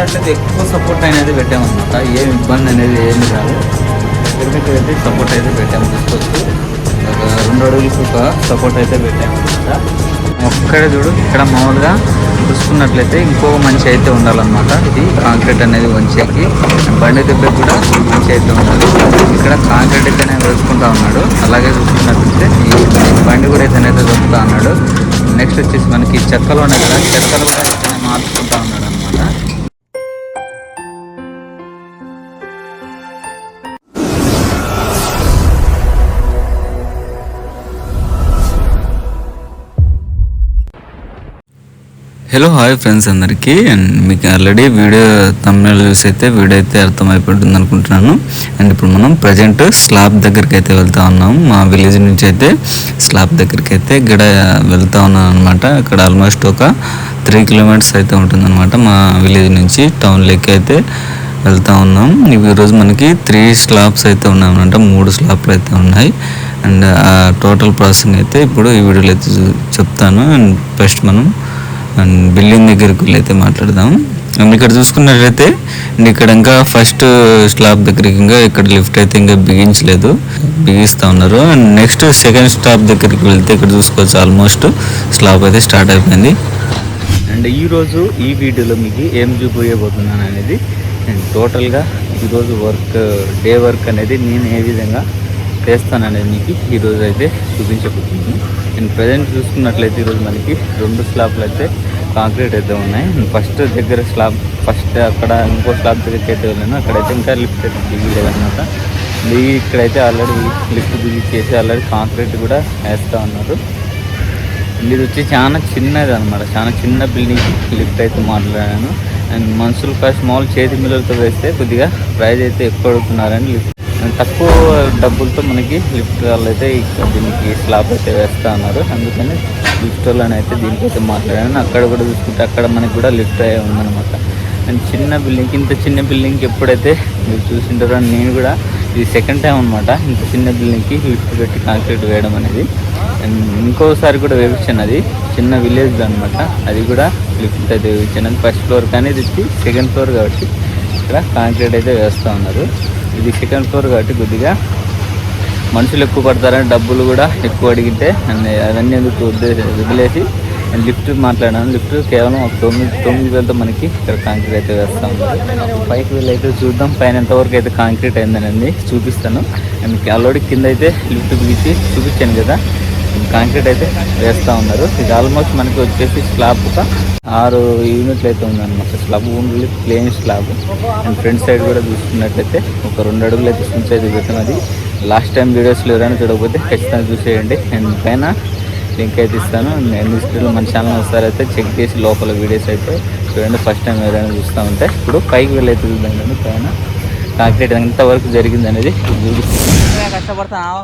చూసుకున్నట్లయితే ఎక్కువ సపోర్ట్ అనేది పెట్టామన్నమాట. ఏం ఇబ్బంది అనేది ఏమి కాదు. దగ్గర అయితే సపోర్ట్ అయితే పెట్టాము చూసుకోవచ్చు ఒక రెండు అడుగులకు ఒక సపోర్ట్ అయితే పెట్టామన్నమాట. ఒక్కడే చూడు ఇక్కడ మామూలుగా చూసుకున్నట్లయితే ఇంకొక మంచి అయితే ఉండాలన్నమాట. ఇది కాంక్రీట్ అనేది వంచేకి. బండి దెబ్బ కూడా మంచి అయితే ఉండాలి. ఇక్కడ కాంక్రీట్ అయితేనే వేసుకుంటా ఉన్నాడు. అలాగే చూసుకున్నట్లయితే ఈ బండి కూడా అయితే దొరుకుతా ఉన్నాడు. నెక్స్ట్ వచ్చేసి మనకి చెక్కలు ఉన్నాయి కదా చెక్కలు కూడా మార్చుకుంటా హలో హాయ్ ఫ్రెండ్స్ అందరికీ. అండ్ మీకు ఆల్రెడీ వీడియో తమిళ చూసి అయితే వీడియో అయితే అర్థమైపోతుంది అనుకుంటున్నాను. అండ్ ఇప్పుడు మనం ప్రజెంట్ స్లాబ్ దగ్గరికి అయితే వెళ్తా ఉన్నాం. మా విలేజ్ నుంచి అయితే స్లాబ్ దగ్గరికి అయితే గడ వెళ్తా ఉన్నాం అనమాట ఇక్కడ ఆల్మోస్ట్ ఒక త్రీ కిలోమీటర్స్ అయితే ఉంటుందన్నమాట మా విలేజ్ నుంచి టౌన్ లెక్క అయితే వెళ్తా ఉన్నాం. ఈరోజు మనకి త్రీ స్లాబ్స్ అయితే ఉన్నాయన్నమాట. మూడు స్లాబ్లు అయితే ఉన్నాయి. అండ్ ఆ టోటల్ ప్రాసెసింగ్ అయితే ఇప్పుడు ఈ వీడియోలో అయితే చెప్తాను. అండ్ ఫస్ట్ మనం అండ్ బిల్డింగ్ దగ్గరికి వెళ్ళి అయితే మాట్లాడదాం. అండ్ ఇక్కడ చూసుకున్నట్లయితే అండ్ ఇక్కడ ఇంకా ఫస్ట్ స్లాబ్ దగ్గరికి ఇంకా ఇక్కడ లిఫ్ట్ అయితే ఇంకా బిగించలేదు బిగిస్తూ ఉన్నారు. అండ్ నెక్స్ట్ సెకండ్ స్టాప్ దగ్గరికి వెళ్తే ఇక్కడ చూసుకోవచ్చు ఆల్మోస్ట్ స్లాబ్ అయితే స్టార్ట్ అయిపోయింది. అండ్ ఈరోజు ఈ వీడియోలో మీకు ఏం చూపోయబోతున్నాను అనేది అండ్ టోటల్గా ఈరోజు వర్క్ డే వర్క్ అనేది నేను ఏ విధంగా చేస్తాననేది మీకు ఈరోజు అయితే చూపించబోతున్నాను నేను ప్రజెంట్ చూసుకున్నట్లయితే ఈరోజు మనకి రెండు స్లాబ్లు అయితే కాంక్రీట్ అయితే ఉన్నాయి. ఫస్ట్ దగ్గర స్లాబ్ ఫస్ట్ అక్కడ ఇంకో స్లాబ్ దగ్గరికి అయితే వెళ్ళాను. అక్కడైతే ఇంకా లిఫ్ట్ అయితే దిగలేదన్నమాట. దిగి ఇక్కడైతే ఆల్రెడీ లిఫ్ట్ దిగి చేసి ఆల్రెడీ కాంక్రీట్ కూడా వేస్తూ ఉన్నారు. ఇది వచ్చి చాలా చిన్నది అనమాట చాలా చిన్న బిల్డింగ్ లిఫ్ట్ అయితే మాట్లాడాను అండ్ మనుషులు కాస్ట్ మామూలు చేతి మిల్లలతో వేస్తే కొద్దిగా ప్రైజ్ అయితే ఎక్కువ అడుగుతున్నారని లిఫ్ట్ తక్కువ డబ్బులతో మనకి లిఫ్ట్ వాళ్ళు అయితే దీనికి స్లాబ్ అయితే వేస్తా ఉన్నారు అందుకని లిఫ్ట్ వాళ్ళని అయితే దీనికైతే మాట్లాడాను. అక్కడ కూడా చూసుకుంటే అక్కడ మనకి కూడా లిఫ్ట్ అయ్యే ఉందన్నమాట. అండ్ చిన్న బిల్డింగ్ ఇంత చిన్న బిల్డింగ్కి ఎప్పుడైతే మీరు చూసింటారో అని నేను కూడా ఇది సెకండ్ టైం అనమాట ఇంత చిన్న బిల్డింగ్కి లిఫ్ట్ పెట్టి కాంక్రీట్ వేయడం అనేది. అండ్ ఇంకోసారి కూడా వేపించాను అది. చిన్న విలేజ్ అనమాట అది కూడా లిఫ్ట్ అయితే వేపించాను ఫస్ట్ ఫ్లోర్ కానీ ఇది సెకండ్ ఫ్లోర్ కాబట్టి ఇక్కడ కాంక్రీట్ అయితే వేస్తూ ఉన్నారు. ఇది సెకండ్ ఫ్లోర్ కాబట్టి కొద్దిగా మనుషులు ఎక్కువ పడతారని డబ్బులు కూడా ఎక్కువ అడిగితే అండ్ అవన్నీ ఎందుకు వదిలేసి వదిలేసి నేను లిఫ్ట్ మాట్లాడాను. లిఫ్ట్ కేవలం ఒక తొమ్మిది తొమ్మిది వేలతో మనకి ఇక్కడ కాంక్రీట్ అయితే వేస్తాం పైకి వెళ్ళి అయితే చూద్దాం. పైన ఎంతవరకు అయితే కాంక్రీట్ అయిందనేది చూపిస్తాను. అండ్ ఆల్రెడీ కింద అయితే లిఫ్ట్ బిగించి చూపించాను కదా. కాంక్రీట్ అయితే వేస్తూ ఉన్నారు. ఇది ఆల్మోస్ట్ మనకి వచ్చేసి స్లాబ్ ఒక ఆరు యూనిట్లు అయితే ఉందన్నమాట. Slab only plain slab and front side కూడా చూసుకున్నట్లయితే ఒక రెండు అడుగులు అయితే స్విచ్ అయితే పెట్టినది లాస్ట్ టైం వీడియోస్లో ఎవరైనా చూడకపోతే ఖచ్చితంగా చూసేయండి. అండ్ పైన లింక్ అయితే ఇస్తాను. నేను డిస్క్రిప్షన్లో మన ఛానల్ ఒకసారి అయితే చెక్ చేసి లోపల వీడియోస్ అయితే చూడండి. ఫస్ట్ టైం ఎవరైనా చూస్తూ ఉంటే ఇప్పుడు పైకి వెళ్ళైతే చూద్దాం. కానీ పైన కాంక్రీట్ ఎంతవరకు జరిగింది అనేది కష్టపడతాను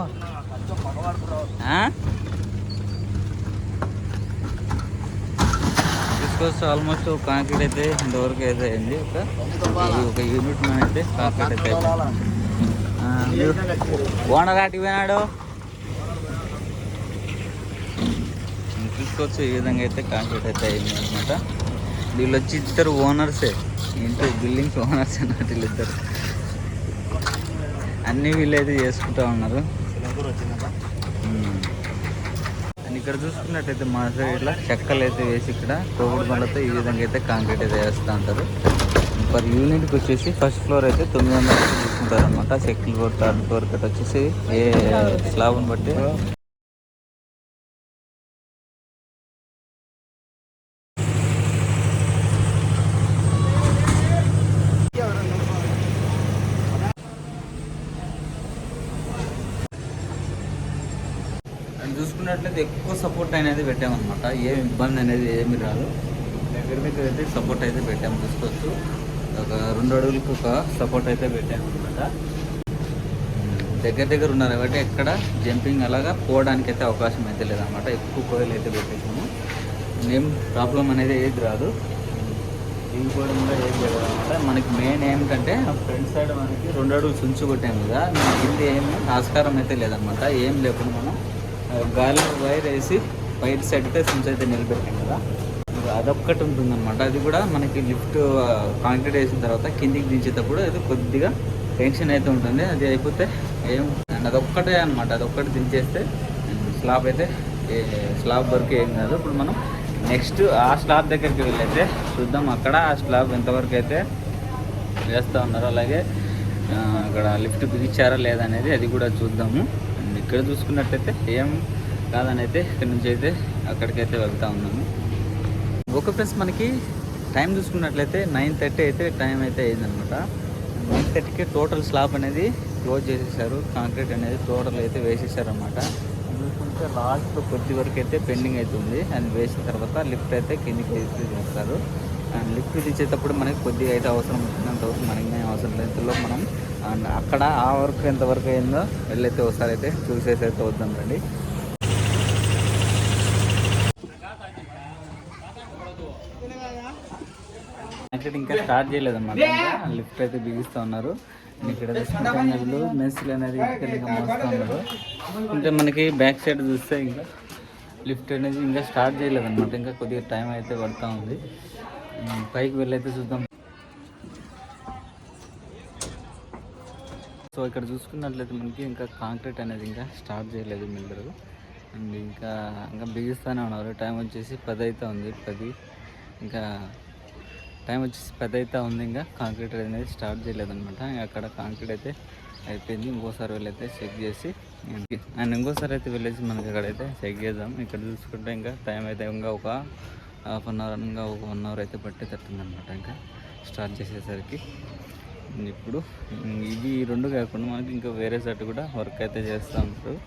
తీసుకోవచ్చు ఆల్మోస్ట్ కాంక్రీట్ అయితే ఇంతవరకు అయితే అయింది. ఒక ఒక యూనిట్ మన అయితే కాంక్రీట్ అయితే ఓనర్ ఆటికి పోయినాడు తీసుకోవచ్చు ఈ విధంగా అయితే కాంక్రీట్ అయితే అయింది అనమాట వీళ్ళు వచ్చి ఇద్దరు ఓనర్సే ఇంటి బిల్డింగ్స్ ఓనర్స్ అన్నట్టు వీళ్ళిద్దరు అన్నీ వీళ్ళు అయితే చేసుకుంటా ఉన్నారు. ఇక్కడ చూసుకున్నట్టయితే మా సైడ్ ఇట్లా చెక్కలు అయితే వేసి ఇక్కడ తోగుడు బండతో ఈ విధంగా అయితే కాంక్రీట్ అయితే వేస్తూ ఉంటారు. పర్ యూనిట్కి వచ్చేసి ఫస్ట్ ఫ్లోర్ అయితే తొమ్మిది వందల తీసుకుంటారు అనమాట second floor third floor cut వచ్చేసి ఏ స్లాబ్ని బట్టి. చూసుకున్నట్లయితే సపోర్ట్ అనేది పెట్టామన్నమాట. ఏం ఇబ్బంది అనేది ఏమి రాదు. దగ్గర దగ్గర అయితే సపోర్ట్ అయితే పెట్టాము చూసుకోవచ్చు ఒక రెండు అడుగులకు ఒక సపోర్ట్ అయితే పెట్టాము అనమాట దగ్గర దగ్గర ఉన్నారు కాబట్టి ఎక్కడ జంపింగ్ అలాగా పోవడానికి అయితే అవకాశం అయితే లేదన్నమాట. ఎక్కువ కోయలు అయితే పెట్టేసాము. ఏం ప్రాబ్లం అనేది ఏది రాదు. దిగిపోవడం కూడా ఏం లేదు అనమాట మనకి మెయిన్ ఏమిటంటే ఫ్రంట్ సైడ్ మనకి రెండు అడుగులు చుంచు కొట్టాం కదా. కింద ఏమి ఆస్కారం అయితే లేదనమాట ఏం లేకుండా మనం గాలిలో వైర్ వేసి వైర్ సెట్తే సిమ్స్ అయితే నిలబెట్టాం కదా. అదొక్కటి ఉంటుందన్నమాట. అది కూడా మనకి లిఫ్ట్ కాంక్రీట్ వేసిన తర్వాత కిందికి దించేటప్పుడు అది కొద్దిగా టెన్షన్ అయితే ఉంటుంది. అది అయిపోతే ఏం అండ్ అదొక్కటే అనమాట అదొక్కటి దించేస్తే స్లాబ్ అయితే స్లాబ్ వరకు ఏం కాదు. ఇప్పుడు మనం నెక్స్ట్ ఆ స్లాబ్ దగ్గరికి వెళ్ళైతే చూద్దాం అక్కడ ఆ స్లాబ్ ఎంతవరకు అయితే వేస్తూ ఉన్నారో. అలాగే అక్కడ లిఫ్ట్ బిగించారా లేదా అనేది అది కూడా చూద్దాము. అండ్ ఇక్కడ చూసుకున్నట్టయితే ఏం కాదని అయితే ఇక్కడ నుంచి అయితే అక్కడికైతే వెళ్తా ఉన్నాము. ఒక ప్లస్ మనకి టైం చూసుకున్నట్లయితే నైన్ థర్టీ అయితే టైం అయితే అయిందనమాట. నైన్ థర్టీకి టోటల్ స్లాబ్ అనేది క్లోజ్ చేసేసారు. కాంక్రీట్ అనేది టోటల్ అయితే వేసేసారనమాట. చూసుకుంటే లాస్ట్ కొద్ది వరకు అయితే పెండింగ్ అయితే ఉంది. అండ్ వేసిన తర్వాత లిఫ్ట్ అయితే కిందికి అయితే చేస్తారు అండ్ లిఫ్ట్ ఇచ్చేటప్పుడు మనకి కొద్దిగా అయితే అవసరం ఉంటుంది అంతవరకు మనకి ఏం అవసరం లేదు. మనం అండ్ అక్కడ ఆ వర్క్ ఎంతవరకు అయిందో వెళ్ళైతే ఒకసారి అయితే చూసేసి అయితే వద్దాం రండి. ఇంకా స్టార్ట్ చేయలేదన్నమాట లిఫ్ట్ అయితే బిగిస్తూ ఉన్నారు. ఇక్కడ వీళ్ళు మెస్లు అనేది ఇంకా మోస్తూ ఉన్నారు. అంటే మనకి బ్యాక్ సైడ్ చూస్తే ఇంకా లిఫ్ట్ అనేది ఇంకా స్టార్ట్ చేయలేదన్నమాట. ఇంకా కొద్దిగా టైం అయితే పడుతూ ఉంది. పైకి వెళ్ళైతే చూద్దాం. సో ఇక్కడ చూసుకున్నట్లయితే మనకి ఇంకా కాంక్రీట్ అనేది ఇంకా స్టార్ట్ చేయలేదు మిల్లరు. అండ్ ఇంకా ఇంకా బిగిస్తూనే ఉన్నారు. టైం వచ్చేసి పది అయితే ఉంది పది. ఇంకా టైం వచ్చేసి పెద్ద అయితే ఉంది ఇంకా కాంక్రీట్ అనేది స్టార్ట్ చేయలేదనమాట అక్కడ కాంక్రీట్ అయితే అయిపోయింది. ఇంకోసారి వెళ్ళైతే చెక్ చేసి అండ్ ఇంకోసారి అయితే వెళ్ళేసి మనకి అక్కడైతే చెక్ చేద్దాం. ఇక్కడ చూసుకుంటే ఇంకా టైం అయితే ఇంకా ఒక హాఫ్ అన్ అవర్ ఇంకా ఒక వన్ అవర్ అయితే పట్టేటట్టుంది అనమాట ఇంకా స్టార్ట్ చేసేసరికి. ఇప్పుడు ఇవి ఈ రెండు కాకుండా మనకి ఇంకా వేరే సైడ్ కూడా వర్క్ అయితే చేస్తూ. ఉంటారు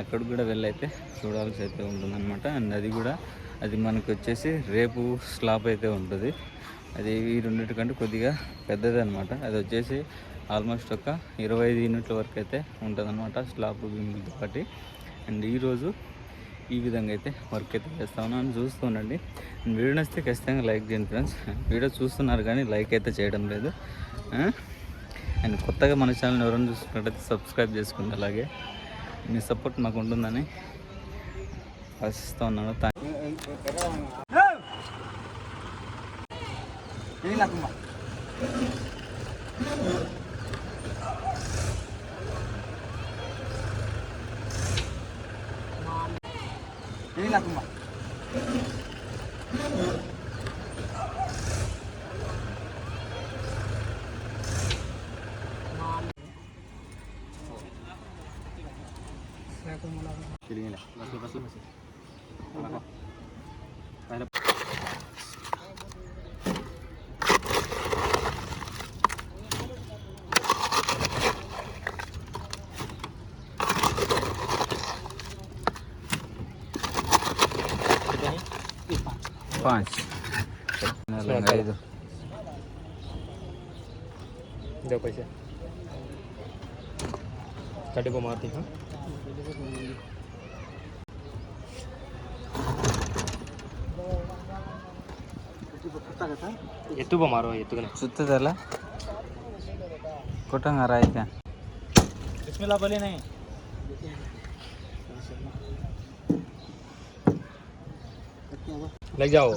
అక్కడ కూడా వెళ్ళైతే చూడాల్సి అయితే ఉంటుందన్నమాట. అండ్ అది కూడా అది మనకు వచ్చేసి రేపు స్లాబ్ అయితే ఉంటుంది. అది ఈ రెండింటికంటే కొద్దిగా పెద్దది అనమాట అది వచ్చేసి ఆల్మోస్ట్ ఒక ఇరవై ఐదు యూనిట్ల వరకు అయితే ఉంటుంది అనమాట స్లాబ్ బిల్డింగ్తో అండ్ ఈరోజు ఈ విధంగా అయితే వర్క్ అయితే చేస్తా ఉన్నాను చూస్తూ ఉండండి వీడియో నచ్చితే ఖచ్చితంగా లైక్ చేయండి ఫ్రెండ్స్ వీడియో చూస్తున్నారు కానీ లైక్ అయితే చేయడం లేదు అండ్ కొత్తగా మన ఛానల్ ఎవరైనా చూసుకున్నట్టయితే సబ్స్క్రైబ్ చేసుకోండి అలాగే మీ సపోర్ట్ మాకు ఉంటుందని ఆశిస్తూ ఉన్నాను థ్యాంక్ la tumba. પાંચ લગાવી દો જો પૈસા કડકો મારતી હા ಎತ್ತುಗ ಮಾರುವ ಎತ್ತುಗನೆ ಸುತ್ತದಲ್ಲ ಕೊಟ್ಟಂಗಾರ ಆಯ್ತಾ ಬಿಸ್ಮಿಲ್ಲಾ ಬಲಿ ನೈ લઈ જાઓ.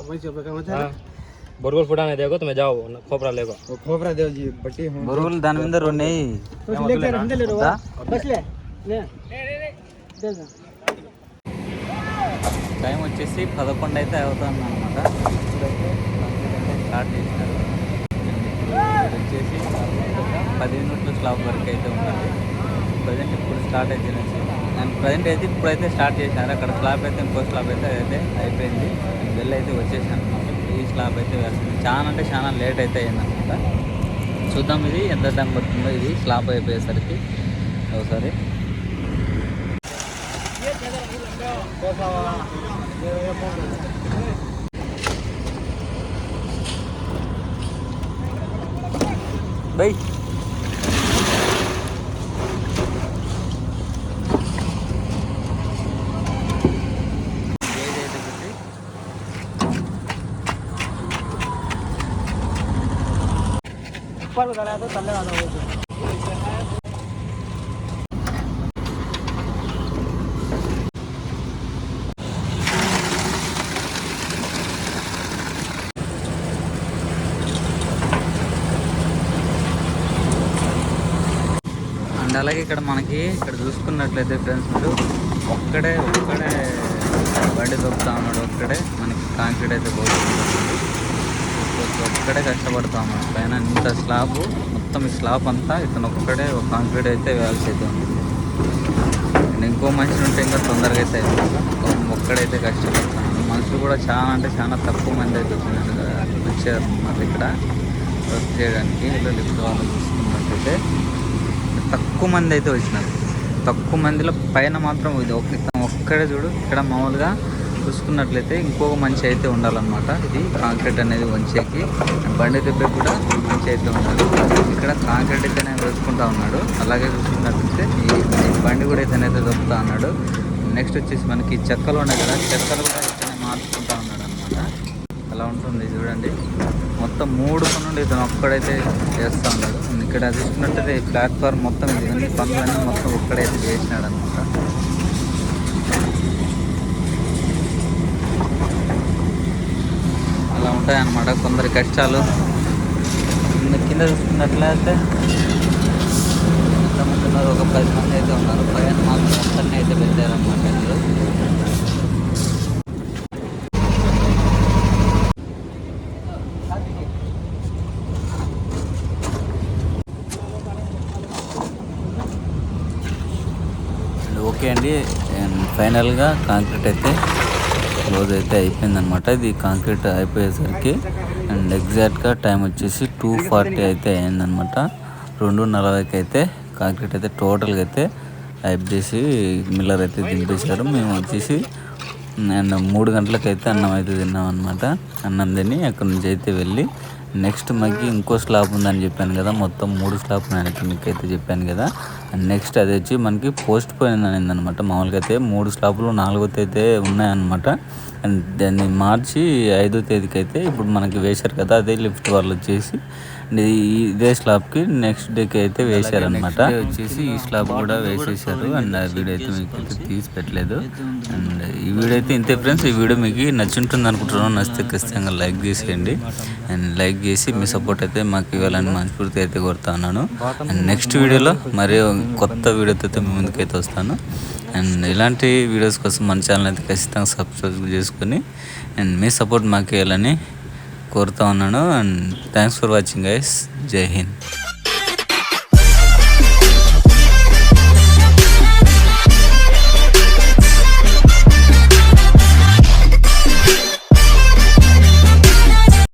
બરગોલ ફૂટાને દેખો તમે જાઓ ખોપરા લેગો ખોપરા દેવજી બટી બરગોલ દાનવિંદર રો નહીં. టైం వచ్చేసి పదకొండు అయితే అవుతుంది అనమాట స్టార్ట్ చేసినారు వచ్చేసి పది నిమిషాలు స్లాబ్ వరకు అయితే ఉంటుంది ప్రజెంట్ ఇప్పుడు స్టార్ట్ అయితే నేను ప్రజెంట్ అయితే ఇప్పుడైతే స్టార్ట్ చేసినారు అక్కడ స్లాబ్ అయితే ఇంకో స్లాబ్ అయితే అయితే అయిపోయింది వెళ్ళి అయితే వచ్చేసాను. అనమాట ఈ స్లాబ్ అయితే వేస్తుంది చాలా అంటే చాలా లేట్ అయితే అయిందనమాట. చూద్దాం ఇది ఎంత టైం పడుతుందో. ఇది స్లాబ్ అయిపోయేసరికి ఒకసారి. బై. అండ్ అలాగే ఇక్కడ మనకి ఇక్కడ చూసుకున్నట్లయితే ఫ్రెండ్స్ మీరు ఒక్కడే ఒక్కడే బండి దొక్కుతా ఉన్నాడు ఒక్కడే మనకి కాంక్రీట్ అయితే పోతుంది. ఒక్కడే కష్టపడతాము పైన ఇంత స్లాబ్ మొత్తం ఈ స్లాబ్ అంతా ఇతను ఒక్కడే ఒక కాంక్రీట్ అయితే వేయాల్సి అయితే అండ్ ఇంకో మనిషి ఉంటే ఇంకా తొందరగా అయితే అయిపోతుంది. ఒక్కడైతే కష్టపడతాను మనుషులు కూడా చాలా అంటే చాలా తక్కువ మంది అయితే వచ్చినారు కదా వచ్చారు మాకు ఇక్కడ వర్క్ చేయడానికి. ఇలా లిఫ్ట్ వాళ్ళు చూసుకున్నట్టయితే తక్కువ మంది అయితే వచ్చినారు. తక్కువ మందిలో పైన మాత్రం ఇది ఒక ఇతను ఒక్కడే చూడు. ఇక్కడ మామూలుగా చూసుకున్నట్లయితే ఇంకొక మంచి అయితే ఉండాలన్నమాట. ఇది కాంక్రీట్ అనేది వంచేకి. బండి దెబ్బ కూడా మంచి అయితే ఉన్నాడు ఇక్కడ కాంక్రీట్ అయితేనే వేసుకుంటా ఉన్నాడు. అలాగే చూసుకున్నట్లయితే ఈ బండి కూడా ఇతనైతే దొరుకుతా ఉన్నాడు. నెక్స్ట్ వచ్చేసి మనకి చెక్కలు ఉన్నాయి కదా చెక్కలు కూడా ఇతనే మార్చుకుంటా ఉన్నాడు అనమాట అలా ఉంటుంది చూడండి. మొత్తం మూడు పనులు ఇతను ఒక్కడైతే చేస్తూ ఉన్నాడు. ఇక్కడ చూసుకున్నట్టయితే ఈ ప్లాట్ఫామ్ మొత్తం ఇది అన్ని పనులన్నీ మొత్తం ఒక్కడైతే చేసినాడు అనమాట అలా ఉంటాయన్నమాట కొందరి కష్టాలు. కింద చూసుకున్నట్లయితే ఎంతమంది ఉన్నారు ఒక పది మంది అయితే ఉన్నారు. పైన మాత్రం అందరినీ అయితే పెట్టారనమాట ఇందులో ఓకే అండ్ ఫైనల్గా కాంక్రీట్ అయితే రోజు అయితే అయిపోయిందనమాట ఇది కాంక్రీట్ అయిపోయేసరికి అండ్ ఎగ్జాక్ట్గా టైం వచ్చేసి టూ ఫార్టీ అయితే అయిందనమాట రెండు నలభైకి అయితే కాంక్రీట్ అయితే టోటల్గా అయితే టైప్ చేసి మిల్లర్ అయితే దింపేశారు. మేము వచ్చేసి అండ్ మూడు గంటలకైతే అన్నం అయితే తిన్నాం అనమాట అన్నం తిని అక్కడి నుంచి అయితే వెళ్ళి నెక్స్ట్ మనకి ఇంకో స్లాబ్ ఉందని చెప్పాను కదా మొత్తం మూడు స్లాబ్ ఉన్నాయని మీకు అయితే చెప్పాను కదా. నెక్స్ట్ అది వచ్చి మనకి పోస్ట్ పోయిన అనమాట మామూలుగా అయితే మూడు స్లాబ్లు నాలుగో అయితే ఉన్నాయన్నమాట. అండ్ దాన్ని మార్చి ఐదో తేదీకి అయితే ఇప్పుడు మనకి వేశారు కదా అదే లిఫ్ట్ వాళ్ళు వచ్చేసి ఇదే స్లాబ్కి నెక్స్ట్ డేకి అయితే వేశారనమాట వచ్చేసి ఈ స్లాబ్ కూడా వేసేసారు. అండ్ ఆ వీడియో అయితే మీకు తీసి పెట్టలేదు. అండ్ ఈ వీడియో అయితే ఇంతే ఫ్రెండ్స్ ఈ వీడియో మీకు నచ్చుంటుంది అనుకుంటున్నాను. నచ్చితే ఖచ్చితంగా లైక్ చేసేయండి. అండ్ లైక్ చేసి మీ సపోర్ట్ అయితే మాకు ఇవ్వాలని మనస్ఫూర్తి అయితే కోరుతా ఉన్నాను. అండ్ నెక్స్ట్ వీడియోలో మరి కొత్త వీడియోతో అయితే మీ ముందుకైతే వస్తాను. అండ్ ఇలాంటి వీడియోస్ కోసం మన ఛానల్ అయితే ఖచ్చితంగా సబ్స్క్రైబ్ చేసుకొని అండ్ మీ సపోర్ట్ మాకు ఇవ్వాలని కోరుతా ఉన్నాను and thanks for watching guys జై హింద్